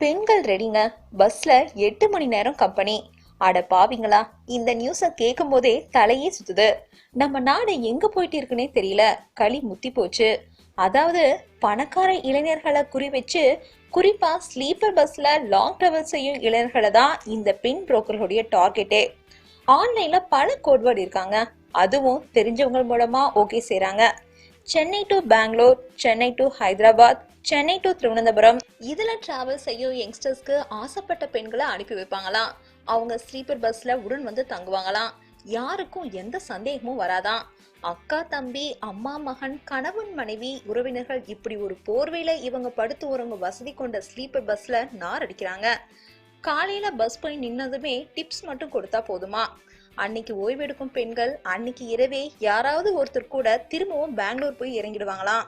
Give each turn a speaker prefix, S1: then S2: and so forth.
S1: பெண்கள் ரெடிங்க பஸ்ல எட்டு மணி நேரம் கம்பெனி அட பாவிங்களா இந்த நியூஸ கேட்கும் போதே தலையே சுத்துது. நம்ம நாடு எங்க போயிட்டு இருக்குன்னே தெரியல. களி முத்தி போச்சு. அதாவது பணக்கார இளைஞர்களை குறி வச்சு குறிப்பா ஸ்லீப்பர் பஸ்ல லாங் டிராவல் செய்யும் இளைஞர்களை தான் இந்த பெண் புரோக்கர்களுடைய டார்கெட்டே ஆன்லைன்ல பல கோட்வேர்டு இருக்காங்க. அதுவும் தெரிஞ்சவங்க மூலமா ஓகே செய்யறாங்க Chennai to Bangalore Chennai to Hyderabad Chennai to Thiruvananthapuram இதில் ட்ராவல் செய்யும் யங்ஸ்டர்ஸ்க்கு ஆசைப்பட்ட பெண்களை அனுப்பி வைப்பாங்களாம் அவங்க ஸ்லீப்பர் பஸ்ல உடன் வந்து தங்குவாங்களாம்? யாருக்கும் எந்த சந்தேகமும் வராதான் அக்கா தம்பி அம்மா மகன் கணவன் மனைவி உறவினர்கள் இப்படி ஒரு போர்வையில இவங்க படுத்து உறங்க வசதி கொண்ட ஸ்லீப்பர் பஸ்ல நார் அடிக்கிறாங்க. காலையில பஸ் போய் நின்னதுமே டிப்ஸ் மட்டும் கொடுத்தா போதுமா? அன்னைக்கு ஓய்வெடுக்கும் பெண்கள் அன்னைக்கு இரவே யாராவது ஒருத்தர் கூட திரும்பவும் பெங்களூர் போய் இறங்கிடுவாங்களாம்.